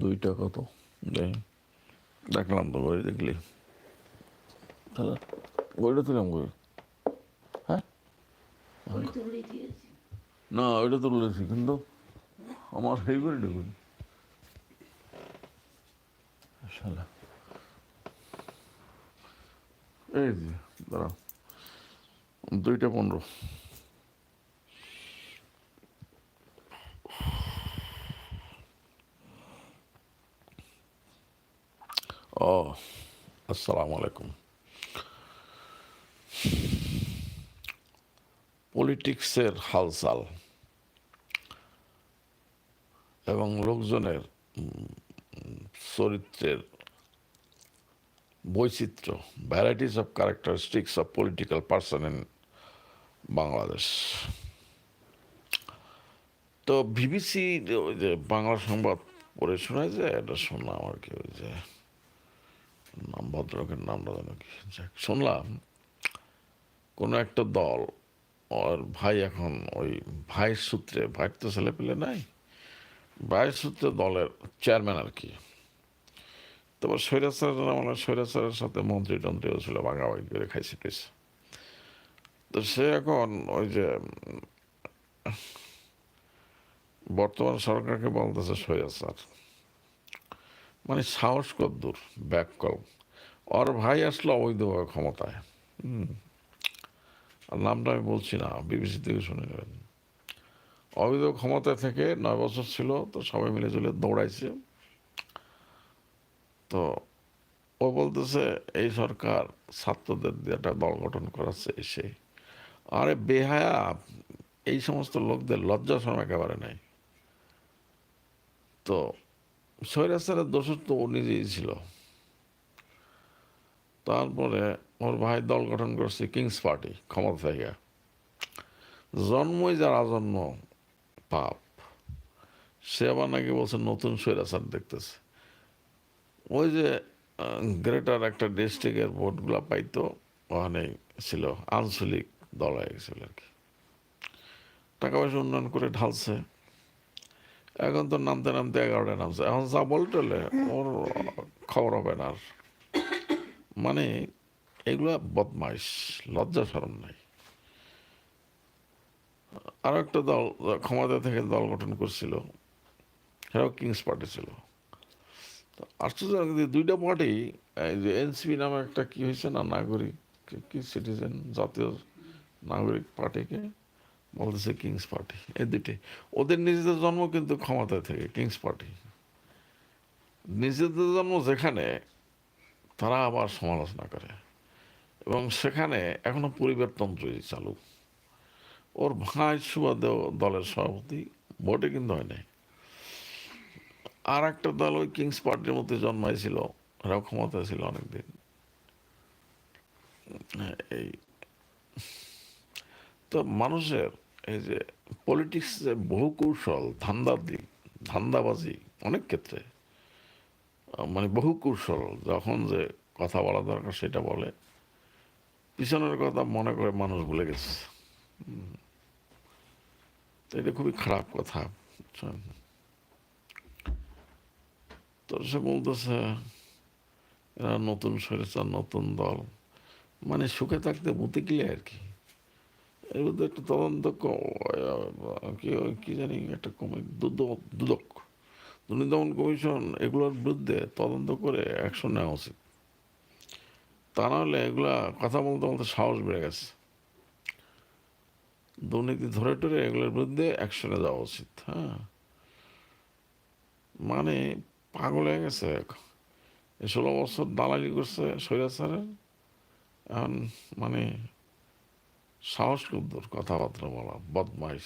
দুইটা কত? দেখলাম তো ঘড়ি দেখলি? তাহলে ঘড়িটা ঘড়ি হ্যাঁ? না, ওইটা তুলেছি কিন্তু আমার সেই ঘড়িটা করি এই যে দুইটা পনেরো। ও আসসালামু আলাইকুম পলিটিক্সের হালচাল এবং লোকজনের চরিত্রের বৈচিত্র্য varieties of characteristics of political person in Bangladesh তো বিবিসি বাংলা সংবাদ পড়ে শোনায় যে, এটা শুনলাম আর কি ওই যে ভদ্রলোকের নামটা যেন কি যাক, শুনলাম কোনো একটা দল ওর ভাই এখন ওই ভাইয়ের সূত্রে ভাইয়ের তো ছেলে পেলে নাই ভাইয়ের সূত্রে দলের চেয়ারম্যান আর কি। তারপর স্বৈরাচার আমার স্বৈরাচারের সাথে মন্ত্রী টন্ত্রীও ছিল ভাগাভাগি করে খাইছে টাইছে তো সে এখন ওই যে বর্তমান সরকারকে বলতেছে স্বৈরাচার মানে সাহস কদ্দুর ব্যাক কল। ওর ভাই আসলো অবৈধভাবে ক্ষমতায়। আর নামটা আমি বলছি না, বিবিসি থেকে শুনে নেবেন। অবৈধ ক্ষমতায় থেকে নয় বছর ছিল, তো সবাই মিলে চলে দৌড়াইছে। তো ও বলতেছে, এই সরকার ছাত্রদের দিয়ে একটা দল গঠন করাচ্ছে এসে। আরে বেহায়া, এই সমস্ত লোকদের লজ্জা শরম একেবারে নাই। তো স্বৈরাচারের দোষ তো ও নিজেই ছিল। তারপরে ওর ভাই দল গঠন করছে কিংস পার্টি ক্ষমতা থেকে। জন্মই যার আজন্ম পাপ। সে আবার নাকি বলছে নতুন স্বৈরাচার দেখতেছে। ওই যে গ্রেটার একটা ডিস্ট্রিক্টের ভোটগুলো পাইতো, ওখানে ছিল, আঞ্চলিক দল হয়ে গেছিল আর কি। টাকা পয়সা উন্নয়ন করে ঢালছে। এখন তো নামতে নামতে এগারোটা নামছে। এখন যা বলটলে ওর খবর হবে না আর। মানে এগুলা বদমাইশ, লজ্জা সরম নাই। আর একটা দল ক্ষমতা থেকে দল গঠন করছিল, সেটাও কিংস পার্টি ছিল। তো আশ্চর্য লাগে দুইটা পার্টি এই যে এনসিপি নামে একটা কি হয়েছে না, নাগরিক, কি সিটিজেন জাতীয় নাগরিক পার্টিকে বলতেছে কিংস পার্টি এই দুটি ওদের নিজেদের জন্ম কিন্তু ক্ষমতায় থেকে কিংস পার্টি নিজেদের জন্ম যেখানে, তারা আবার সমালোচনা করে। এবং সেখানে এখনও পরিবারতন্ত্রই চালু। ওর ভাই সুবাদেও দলের সভাপতি, ভোটে কিন্তু হয় নাই। আর একটা দল ওই কিংস পার্টির মধ্যে জন্মাইছিল এরাও ক্ষমতায় ছিল অনেকদিন। এই তো মানুষের এই যে পলিটিক্স যে বহু কৌশল ধান্দার ধান্দাদি, ধান্দাবাজি অনেক ক্ষেত্রে মানে বহু কৌশল, যখন যে কথা বলা দরকার সেটা বলে, পিছনের কথা মনে করে মানুষ ভুলে গেছে। তো এটা খুবই খারাপ কথা তো সে বলতেছে, এরা নতুন সরেচার নতুন দল মানে সুখে থাকতে বুতে গেলে আর কি। এর মধ্যে একটা তদন্ত ক- কি জানি একটা কমি দুদক দুদক। দুর্নীতি দমন কমিশন এগুলোর বিরুদ্ধে তদন্ত করে অ্যাকশন নেওয়া উচিত। তা নাহলে এগুলা কথা বলতে বলতে সাহস বেড়ে গেছে। দুর্নীতি ধরে টরে এগুলোর বিরুদ্ধে অ্যাকশনে যাওয়া উচিত হ্যাঁ? মানে পাগল হয়ে গেছে এই ষোলো বছর দালালি করছে স্বৈরাচারের এখন মানে সাহস কুদ্দুর কথাবার্তা বলা, বদমাইশ।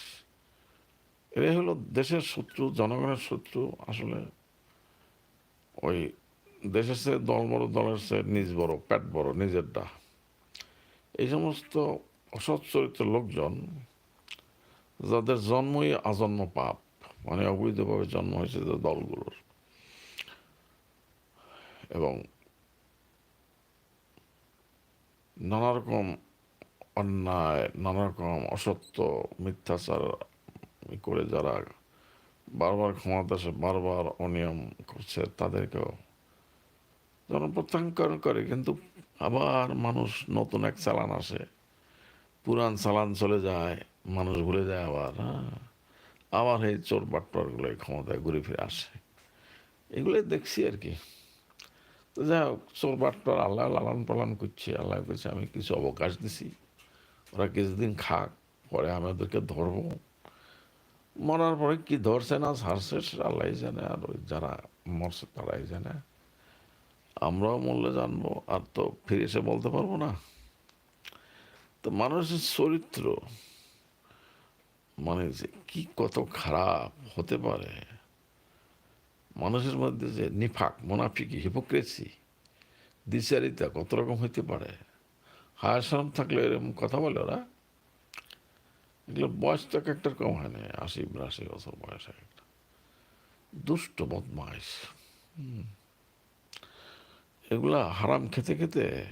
এরাই হলো দেশের শত্রু, জনগণের শত্রু। আসলে ওই দেশের সে দল বড় দলের সে নিজ বড়, পেট বড় নিজেরটা এই সমস্ত অসৎ চরিত্র লোকজন, যাদের জন্মই আজন্ম পাপ মানে অবৈধভাবে জন্ম হয়েছে যে দলগুলোর। এবং নানা রকম অন্যায় নানা রকম অসত্য, মিথ্যাচার করে যারা বারবার ক্ষমতা আসে বারবার অনিয়ম করছে তাদেরকেও জনপ্রত্যাখ্যান করে। কিন্তু আবার মানুষ নতুন এক চালান আসে। পুরান চালান চলে যায়, মানুষ ভুলে যায় আবার হ্যাঁ? আবার এই চোর বাটপারগুলো ক্ষমতায় ঘুরে ফিরে আসে। এগুলোই দেখছি আর কি। তো যাই হোক, চোর বাটপার আল্লাহ লালন পালন করছে, আল্লাহ করছে আমি কিছু অবকাশ দিছি। ওরা কিছুদিন খাক, পরে আমাদেরকে ধরবো। মরার পরে কি ধরছে না সেটা আল্লাহ জানে, আর ওই যারা মরছে তারাই জানে। আমরাও মূল্যে জানব, আর তো ফিরে এসে বলতে পারব না। তো মানুষের চরিত্র মানে যে কি কত খারাপ হতে পারে। মানুষের মধ্যে যে নিফাক, মোনাফিকি, হিপোক্রেসি দিশারিতা কত রকম হইতে পারে। হায়াসাম থাকলে এরকম কথা বলে ওরা? এগুলো বয়স তো এক একটার কম হয় না, আশি, বিরাশি বছর বয়স এক একটা। দুষ্ট বদমাইশ। এগুলা হারাম খেতে খেতে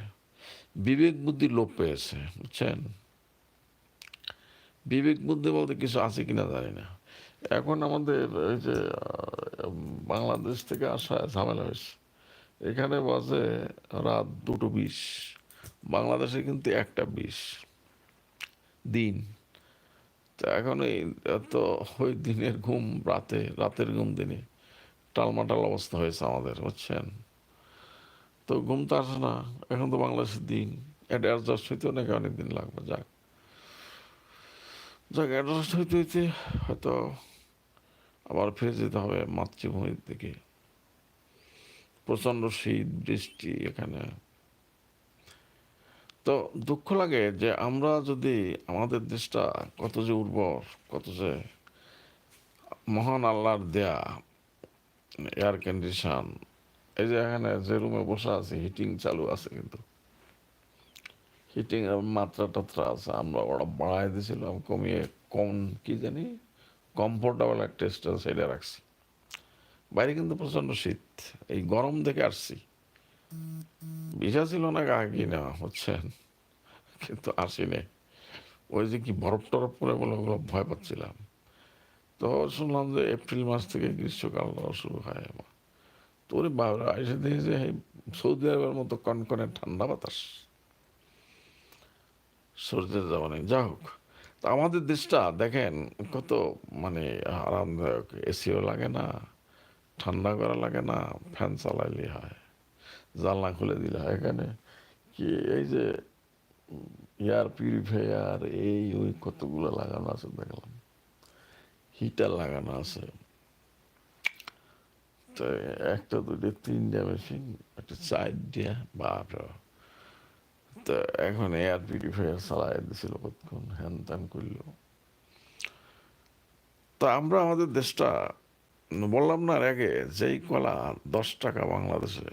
বিবেক বুদ্ধি লোপ পেয়েছে, বুঝছেন? বিবেক বুদ্ধি বলতে কিছু আছে কিনা জানি না। এখন আমাদের এই যে বাংলাদেশ থেকে আসা ঝামেলা হয়েছে। এখানে বাজে রাত দুটো বিশ। বাংলাদেশে কিন্তু একটা বিশ দিন। তো এখন এই তো ওই দিনের ঘুম রাতে, রাতের ঘুম দিনে টালমাটাল অবস্থা হয়েছে আমাদের, বুঝছেন? তো ঘুম তো আসে না, এখন তো বাংলাদেশের দিন। অ্যাডজাস্ট হইতে নাকি অনেক দিন লাগবে, যাক। যাক অ্যাডজাস্ট হইতে হইতে হয়তো আবার ফিরে যেতে হবে মাতৃভূমির দিকে। প্রচণ্ড শীত, বৃষ্টি এখানে। তো দুঃখ লাগে যে আমরা যদি আমাদের দেশটা কত যে উর্বর, কত যে মহান আল্লাহর দেয়া এয়ার কন্ডিশন এই যে এখানে যে রুমে বসে আছি হিটিং চালু আছে কিন্তু। হিটিং মাত্রা টাত্রা আছে। আমরা ওরা বাড়াই দিয়েছিলাম, কমিয়ে কম, কি জানি কমফোর্টেবল একটা টেস্টার সেটা রাখছি। বাইরে কিন্তু প্রচণ্ড শীত। এই গরম থেকে আসছি। ভিসা ছিল না আগে না হচ্ছেন কিন্তু আসিনি। ওই যে কি বরফ টরফ পরে বলে ওগুলো ভয় পাচ্ছিলাম। তো শুনলাম যে এপ্রিল মাস থেকে গ্রীষ্মকাল শুরু হয় আবার তো ওরে বাবা এসে দেখি যে সৌদি আরবের মতো কনকনে ঠান্ডা বাতাস। সূর্যের নেই যা হোক, তা আমাদের দেশটা দেখেন কত মানে আরামদায়ক। এসিও লাগে না, ঠান্ডা করা লাগে না, ফ্যান চালাইলে হয়। জানলা খুলে দিলে এখানে। কি এই যে এয়ার পিউরিফায়ার এই ওই কতগুলো লাগানো আছে দেখলাম। হিটার লাগানো আছে। তো একটা দুটো তিনটা মেশিন একটা চার দিয়া বাপ তো এখন এয়ার পিউরিফায়ার চালাই দিছিল কতক্ষণ, হ্যান ত্যান করল। তা আমরা আমাদের দেশটা, বললাম না আগে, যেই কলা দশ টাকা বাংলাদেশে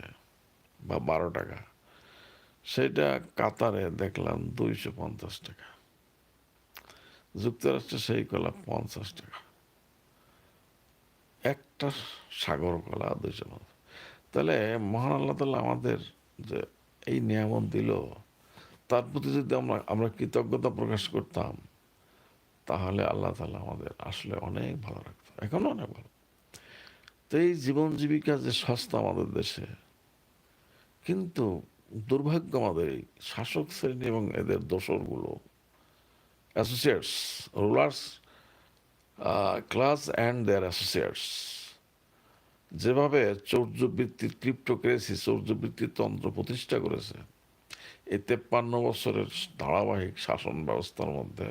বা বারো টাকা। সেটা কাতারে দেখলাম দুইশো পঞ্চাশ টাকা। যুক্তরাষ্ট্রে সেই কলা পঞ্চাশ টাকা। একটা সাগর কলা দুইশো পঞ্চাশ। তাহলে মহান আল্লাহ তাল্লাহ আমাদের যে এই নিয়ামত দিল, তার প্রতি যদি আমরা আমরা কৃতজ্ঞতা প্রকাশ করতাম, তাহলে আল্লাহ তালা আমাদের আসলে অনেক ভালো রাখতো। এখনও অনেক ভালো। তো এই জীবন জীবিকা যে সস্তা আমাদের দেশে কিন্তু দুর্ভাগ্য আমাদের শাসক শ্রেণি এবং এদের দোসরগুলো associates rulers class and their associates যেভাবে চৌর্যবৃত্তির ক্রিপ্টোক্রেসি চৌর্যবৃত্তির তন্ত্র প্রতিষ্ঠা করেছে, এই তেপ্পান্ন বছরের ধারাবাহিক শাসন ব্যবস্থার মধ্যে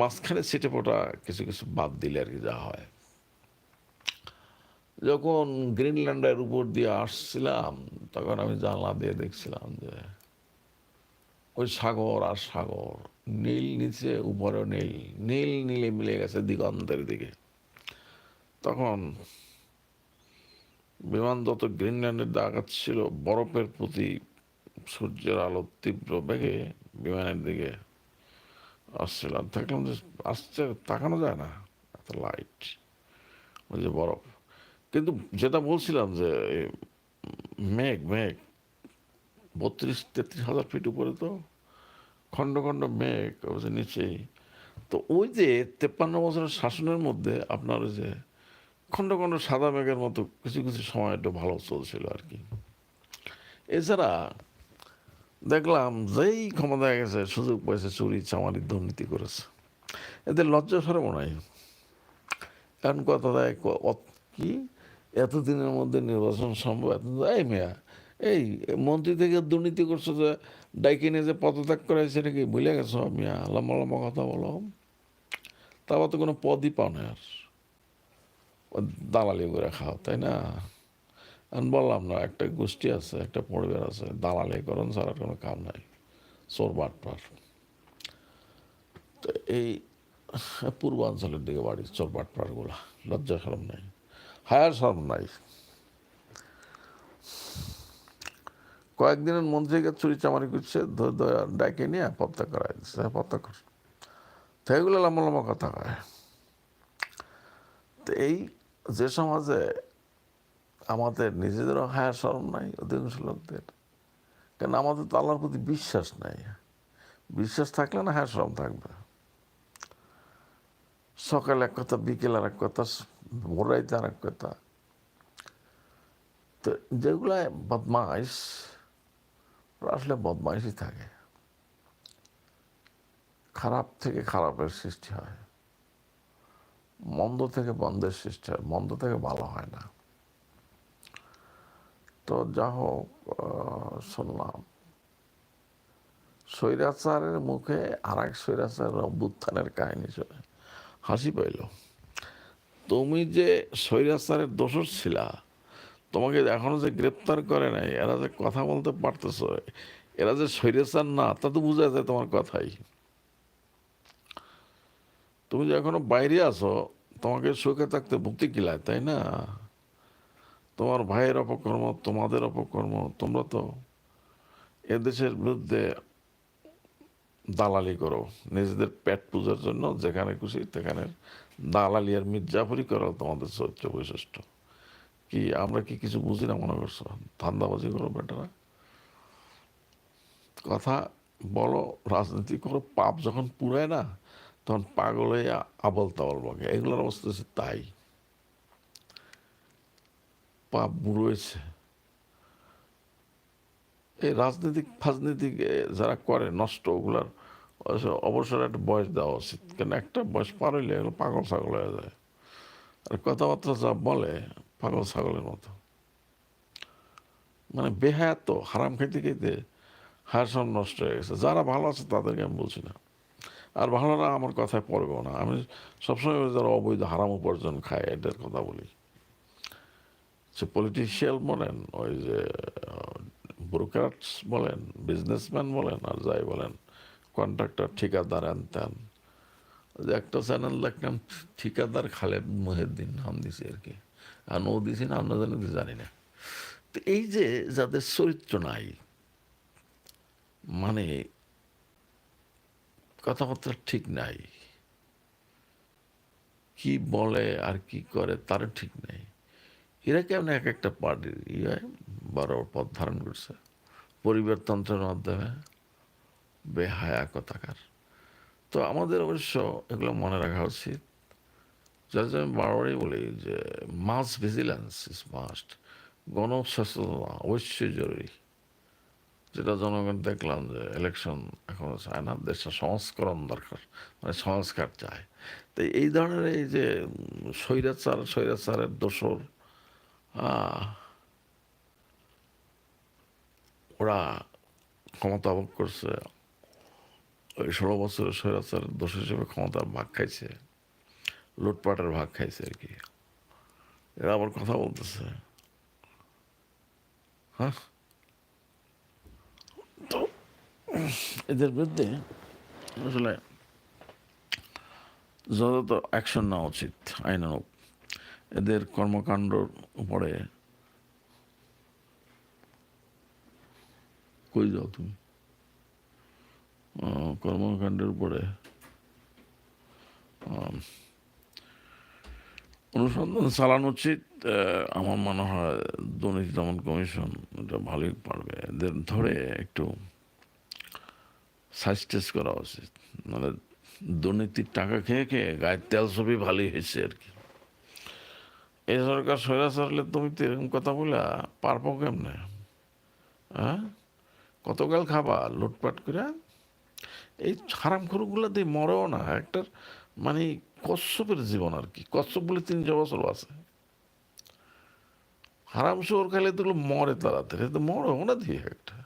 মাঝখানে ছিটে ফোটা কিছু কিছু বাদ দিলে আর কি যা হয়। যখন গ্রিনল্যান্ডের উপর দিয়ে আসছিলাম, তখন আমি জানলা দিয়ে দেখছিলাম যে ওই সাগর আর সাগর, নীল নিচে উপরে নীল নীল নীলে মিলে গেছে দিগন্তের দিকে। তখন বিমান যত গ্রিনল্যান্ডের ছিল, বরফের প্রতি সূর্যের আলো তীব্র বেগে বিমানের দিকে আসছিলাম দেখলাম যে আসছে, তাকানো যায় না, এত লাইট ওই যে বরফ। কিন্তু যেটা বলছিলাম যে মেঘ মেঘ, বত্রিশ, তেত্রিশ হাজার ফিট উপরে তো, খণ্ড খণ্ড মেঘ, অবশ্য নিচেই। তো ওই যে তেপ্পান্ন বছরের শাসনের মধ্যে আপনার ওই যে খণ্ড খণ্ড সাদা মেঘের মতো কিছু কিছু সময় একটু ভালো চলছিল আর কি। এছাড়া দেখলাম যেই ক্ষমতায় গেছে, সুযোগ পেয়েছে চুরি, চামারি, দুর্নীতি করেছে। এদের লজ্জা সরব নাই। কারণ কথা দেয় কি? এতদিনের মধ্যে নির্বাচন সম্ভব? এত এই মেয়া, এই মন্ত্রী থেকে দুর্নীতি করছ যে ডাইকে নিয়ে যে পদত্যাগ করাইছে নাকি ভুলে গেছো মিয়া? লম্বা লম্বা কথা বলো। তারপর তো কোনো পদই পাও না আর। দালালি করে খাও, তাই না? আমি বললাম না, একটা গোষ্ঠী আছে, একটা পরিবার আছে, দালালি করেন ছাড়া কোনো কাম নাই, চোর বাটপার তো এই পূর্বাঞ্চলের দিকে বাড়ি, চোর বাটপারগুলা লজ্জা সরম নাই। হায়ার সরম নাই কয়েকদিনের মন্ত্রীকে চুরি চামারি করছে ডাকে নিয়ে পত্তা করাই দিচ্ছে কর তো এগুলো লম্বা লম্বা কথা হয়। তো এই যে সমাজে আমাদের নিজেদেরও হায়ার সরম নাই, অধিকাংশ লোকদের। কেন আমাদের তো আল্লাহর প্রতি বিশ্বাস নাই। বিশ্বাস থাকলে না হায়ার সরম থাকবে। সকালে এক কথা, বিকেল আর এক কথা আর কথা তো যেগুলো বদমাইশ আসলে বদমাইশই থাকে খারাপ থেকে খারাপের সৃষ্টি হয় মন্দ থেকে বন্ধের সৃষ্টি হয় মন্দ থেকে ভালো হয় না তো যা হোক শুনলাম স্বৈরাচারের মুখে আর এক স্বৈরাচারের অভ্যুত্থানের কাহিনী শুনে হাসি পাইল তুমি যে স্বৈরাচারের দোষর ছিলা, তোমাকে এখনও যে গ্রেপ্তার করে নাই, এরা যে কথা বলতে পারতেছ, এরা যে স্বৈরাচার না, তা তো বোঝা যায় তোমার কথাই। তুমি যে এখনও বাইরে আসো তোমাকে সুখে থাকতে মুক্তি কিলায় তাই না? তোমার ভাইয়ের অপকর্ম, তোমাদের অপকর্ম, তোমরা তো এদেশের বিরুদ্ধে দালালি করো। নিজেদের পেট পূজার জন্য যেখানে খুশি সেখানে দালালি আর মির্জাফরি করা তোমাদের চরিত্র বৈশিষ্ট্য। কি, আমরা কি কিছু বুঝি না মনে করছ? ধান্দাবাজি করো বেটারা। কথা বলো, রাজনীতি করো, পাপ যখন পুরায় না, তখন পাগল হয়ে আবল তাবল বকে। এগুলোর অবস্থা হচ্ছে তাই। পাপ বুড়োয়েছে। এই রাজনৈতিক ফাজনীতিক যারা করে নষ্ট, ওগুলার অবসর একটা বয়স দেওয়া উচিত। কেন একটা বয়স পার হইলে এগুলো পাগল ছাগল হয়ে যায়। আর কথাবার্তা যা বলে, পাগল ছাগলের মতো। মানে বেহায়াত হারাম খাইতে হার সব নষ্ট হয়ে গেছে। যারা ভালো আছে তাদেরকে আমি বলছি না। আর ভালোরা আমার কথায় পড়বেও না। আমি সবসময় যারা অবৈধ, হারাম উপার্জন খায় এটার কথা বলি। সে পলিটিশিয়াল বলেন, ওই যে ব্রোকার্স বলেন বিজনেসম্যান বলেন, আর যাই বলেন কন্ট্রাক্টর ঠিকাদার যে একটা চ্যানেল দেখলাম, ঠিকাদার খালেদ মহিউদ্দিন নাম দিছে আর কি। আর ও দিছি না, আমরা জানি কি জানি না। তো এই যে যাদের চরিত্র নাই মানে কথাবার্তা ঠিক নাই, কি বলে আর কি করে তার ঠিক নেই। এরা কেমন এক একটা পার্টির ইয়ে বড় পথ ধারণ করছে? পরিবারতন্ত্রের মাধ্যমে। বেহায়া কথাকার তো আমাদের অবশ্য এগুলো মনে রাখা উচিত। যার জন্য আমি বারবারই বলি যে মাস ভিজিলেন্স ইজ মাস্ট গণ সচেতনতা অবশ্যই জরুরি। যেটা জনগণ দেখলাম যে ইলেকশন এখনও চায় না দেশটা সংস্করণ দরকার মানে সংস্কার চায়। তো এই ধরনের এই যে, স্বৈরাচার, স্বৈরাচারের দোসর ওরা ক্ষমতা ভোগ করছে ওই ষোলো বছরের স্বৈরাচারের দোষ হিসেবে ক্ষমতার ভাগ খাইছে। লুটপাটের ভাগ খাইছে আর কি। এরা আবার কথা বলতেছে। হ্যাঁ? তো এদের বিরুদ্ধে আসলে যথাযথ অ্যাকশন নেওয়া উচিত আইনানুক এদের কর্মকাণ্ডর উপরে কই যাও তুমি? কর্মকাণ্ডের উপরে অনুসন্ধান চালানো উচিত আমার মনে হয় দুর্নীতি দমন কমিশন এটা ভালোই পারবে। এদের ধরে একটু সাইজ করা উচিত। মানে দুর্নীতির টাকা খেয়ে খেয়ে গায়ের তেল ছবি ভালোই হয়েছে আর কি। এই সরকার সৈরা সারলে তুমি তো এরকম কথা বলে পারব কেমনে? হ্যাঁ? কতকাল খাবা? লুটপাট করে এই হারাম খরুগুলো দিয়ে মরেও না, একটা মানে কশ্যপের জীবন আর কি। কশ্যপ বলে তিনশো বছর আছে। হারাম শোর খাইলে তো মরে তাড়াতাড়ি তো মরে না দিয়ে একটা।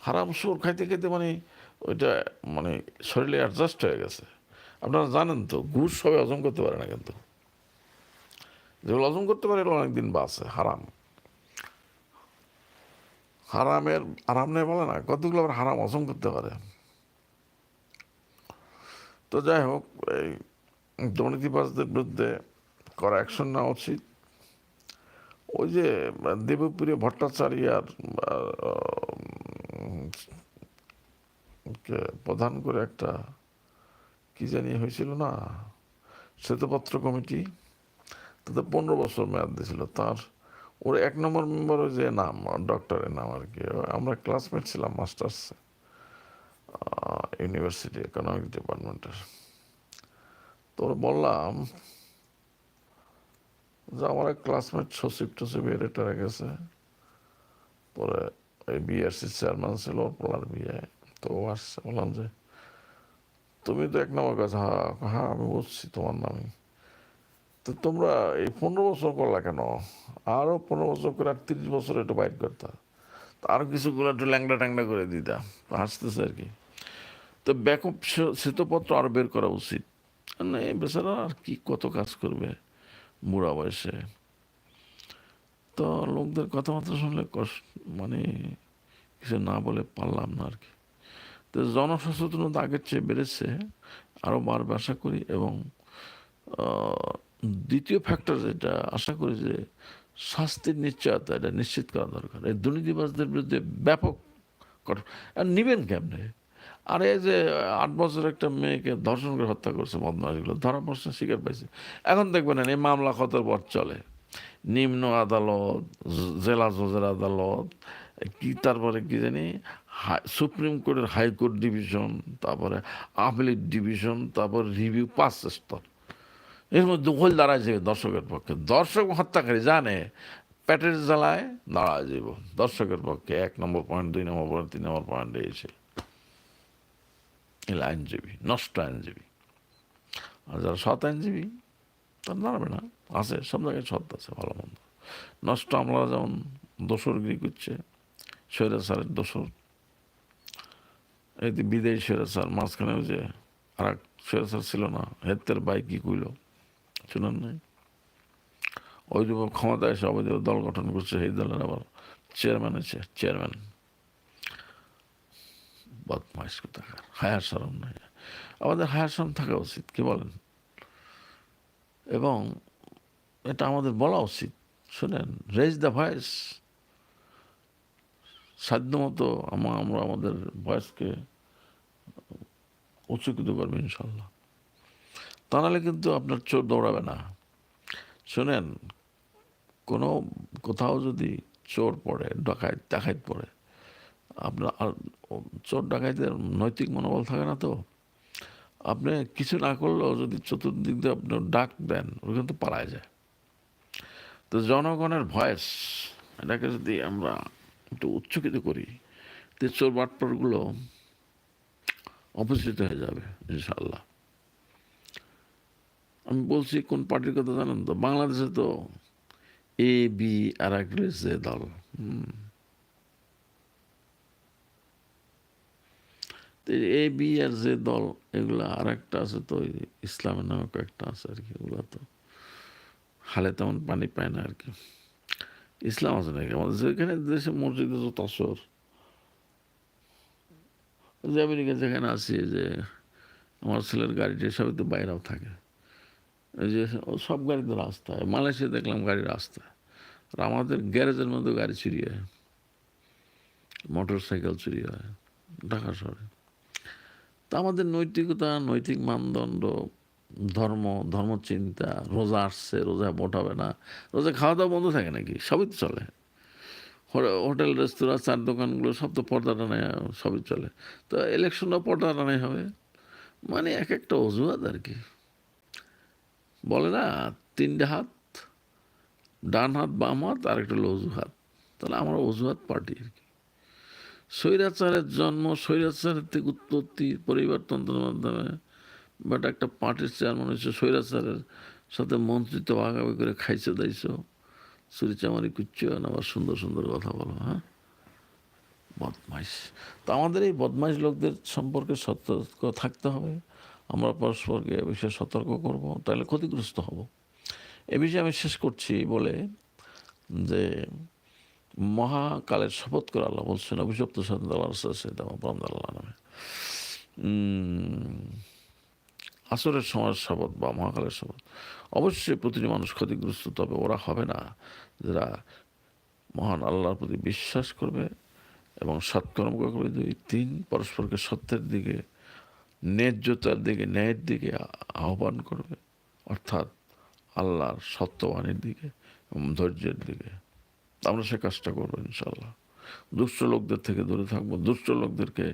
হারাম শোর খাইতে খাইতে মানে ওইটা মানে শরীরে অ্যাডজাস্ট হয়ে গেছে। আপনারা জানেন তো, ঘুষ সবাই হজম করতে পারে না কিন্তু। যেগুলো হজম করতে পারে এগুলো অনেকদিন বাসে হারাম। হারামের আরাম নেই বলে না, কতগুলো আবার হারাম হজম করতে পারে। তো যাই হোক, এই দুর্নীতিবাজদের বিরুদ্ধে করা অ্যাকশন নেওয়া উচিত। ওই যে দেবপ্রিয় ভট্টাচার্য আর প্রধান করে একটা, কি জানি হয়েছিল না, শ্বেতপত্র কমিটি, তাতে পনেরো বছর মেয়াদ দিয়েছিল। তার, ওর এক নম্বর মেম্বার যে নাম ডক্টরের নাম আর কি, আমরা ক্লাসমেট ছিলাম মাস্টার্সে ইউনিভার্সিটি ইকোনমিক ডিপার্টমেন্টের তো বললাম, যে আমার এক ক্লাসমেট সচিব টসিব এডিটারে গেছে। পরে এই বিআরসি চেয়ারম্যান ছিল পোলার বিয়ে। তো ও আসছে, বললাম যে, তুমি তো এক নম্বর কাছে হ্যাঁ হ্যাঁ আমি বুঝছি তোমার নামে তো তোমরা এই পনেরো বছর করলা কেন? আরও পনেরো বছর করে আর তিরিশ বছর একটু বাইর করতা। আরও কিছুগুলো একটু ল্যাংড়া ট্যাংড়া করে দিতাম হাসতেছে আর কি। তো ব্যাকআপ শ্বেতপত্র আরও বের করা উচিত। না বেচারা আর কি কত কাজ করবে বুড়া বয়সে। তো লোকদের কথাবার্তা শুনলে কষ্ট মানে কিছু না বলে পারলাম না আর কি। তো জনসচেতনতা আগের চেয়ে বেড়েছে আরও বাড়বে আশা করি। এবং দ্বিতীয় ফ্যাক্টর যেটা, আশা করি যে শাস্তির নিশ্চয়তা, এটা নিশ্চিত করা দরকার। এই দুর্নীতিবাজদের বিরুদ্ধে ব্যাপক কঠোর। আর নিবেন কেমনে? আর এই যে, আট বছর একটা মেয়েকে ধর্ষণ করে হত্যা করছে বদমাশগুলো, ধরা পড়ছে স্বীকার পাইছে। এখন দেখবেন এই মামলা কত পর চলে? নিম্ন আদালত, জেলা জজের আদালত, কি তারপরে কি জানি সুপ্রিম কোর্টের হাইকোর্ট ডিভিশন, তারপরে আপিলেট ডিভিশন, তারপর রিভিউ পাঁচ স্তর। এর মধ্যে ওই দাঁড়ায় যাবে দর্শকের পক্ষে। দর্শক হত্যাকারী জানে, পেটের জ্বালায় দাঁড়ায় যাব দর্শকের পক্ষে এক নম্বর পয়েন্ট দুই নম্বর পয়েন্ট তিন নম্বর পয়েন্ট এসে এগুলো আইনজীবী, নষ্ট আইনজীবী। আর যারা সৎ আইনজীবী, তার দাঁড়াবে না। আছে, সব জায়গায় সৎ আছে, ভালো মন্দ। নষ্ট আমরা যেমন দোসরগিরি করছে সৈরা স্যারের দোসর এই বিদেশি সৈরা স্যার, মাঝখানে ওই যে আর এক সৈরা স্যার ছিল না হেতের বাইক কি কইল, শুনেন নাই? ওই যে ক্ষমতা এসে অবৈধ দল গঠন করছে সেই দলের আবার চেয়ারম্যান আছে চেয়ারম্যান বদমাইশ কোথাকার? হায়ার সরম নাই আমাদের হায়ার সরম থাকা উচিত, কি বলেন? এবং এটা আমাদের বলা উচিত, শুনেন রেজ দ্য ভয়েস সাধ্যমতো আমা, আমরা আমাদের ভয়েসকে উচ্চকিত করব ইনশাল্লাহ। তা নাহলে কিন্তু আপনার চোর দৌড়াবে না। শুনেন, কোনো কোথাও যদি চোর পড়ে, ডাকাত ডাকাইত পড়ে আপনার চোর ডাকাইতের নৈতিক মনোবল থাকে না তো। আপনি কিছু না করলেও যদি চতুর্দিক দিয়ে আপনি ডাক দেন ওরা কিন্তু পালায় যায়। তো জনগণের ভয়েস, এটাকে যদি আমরা একটু উচ্চকিত করি, তো চোর বাটপারগুলো অপরিচিত হয়ে যাবে ইনশাল্লাহ আমি বলছি কোন পার্টির কথা জানেন তো? বাংলাদেশে তো এ বি আর এক দল। হুম। এ বি আর যে দল, এগুলো আর একটা আছে তো ইসলামের নামে কয়েকটা আছে আর কি, ওগুলো তো হালে তেমন পানি পায় না আর কি। ইসলাম আছে নাকি? আমাদের যেখানে দেশে মসজিদে যত আসর যে আমেরিকা যেখানে আছি যে আমার ছেলের গাড়িটি সবই তো বাইরেও থাকে। এই যে সব গাড়িতে রাস্তায় মালয়েশিয়া দেখলাম গাড়ি রাস্তায় আর আমাদের গ্যারেজের মধ্যে গাড়ি চুরি হয় মোটর সাইকেল চুরি হয়, ঢাকা শহরে। তা আমাদের নৈতিকতা, নৈতিক মানদণ্ড, ধর্ম, ধর্মচিন্তা, রোজা আসছে, রোজা মোটাবে না। রোজা খাওয়া দাওয়া বন্ধ থাকে নাকি? সবই তো চলে। হোটেল, রেস্তোরাঁ চার দোকানগুলো সব তো পর্দা টানায়, সবই চলে। তো ইলেকশনও পর্দা টানাই হবে। মানে এক একটা অজুহাত আর কি। বলে না, তিনটে হাত, ডান হাত, বাম হাত আর একটা হলো অজুহাত। তাহলে আমরা অজুহাত পার্টি আর কি। স্বৈরাচারের জন্ম, স্বৈরাচারের থেকে উৎপত্তি পরিবারতন্ত্রের মাধ্যমে। বাট একটা পার্টির চেয়ারম্যান হয়েছে, স্বৈরাচারের সাথে মন্ত্রিত্ব ভাগাভাগি করে খাইছে, দাইছ। চুরি চামারি কুচ্ছ, আবার সুন্দর সুন্দর কথা বলো হ্যাঁ? বদমাইশ। তো আমাদের এই বদমাইশ লোকদের সম্পর্কে সতর্ক থাকতে হবে। আমরা পরস্পরকে এ বিষয়ে সতর্ক করব, তাহলে ক্ষতিগ্রস্ত হব। এ বিষয়ে আমি শেষ করছি বলে যে মহাকালের শপথ করে আল্লাহ বলছেন, অভিশপ্ত নামে। আসরের সময়ের শপথ বা মহাকালের শপথ। অবশ্যই প্রতিটি মানুষ ক্ষতিগ্রস্ত, তবে ওরা হবে না। যারা মহান আল্লাহর প্রতি বিশ্বাস করবে এবং সৎকর্ম করবে, দুই তিন, পরস্পরকে সত্যের দিকে, ন্যায্যতার দিকে, ন্যায়ের দিকে আহ্বান করবে। অর্থাৎ আল্লাহর সত্যবাণীর দিকে এবং ধৈর্যের দিকে। আমরা সে কাজটা করব ইনশাল্লাহ দুষ্ট লোকদের থেকে দূরে থাকব, দুষ্ট লোকদেরকে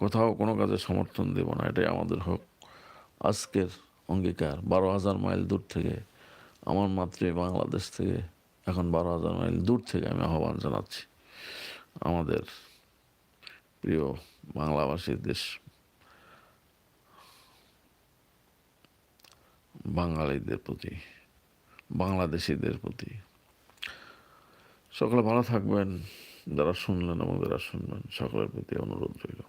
কোথাও কোনো কাজে সমর্থন দেব না, এটাই আমাদের হোক। আজকের অঙ্গীকার, বারো হাজার মাইল দূর থেকে, আমার মাতৃ বাংলাদেশ থেকে, এখন বারো হাজার মাইল দূর থেকে আমি আহ্বান জানাচ্ছি আমাদের প্রিয় বাংলাভাষী দেশ, বাঙালিদের প্রতি, বাংলাদেশিদের প্রতি। সকলে ভালো থাকবেন যারা শুনলেন আমাদের যারা শুনবেন সকলের প্রতি অনুরোধ রইল।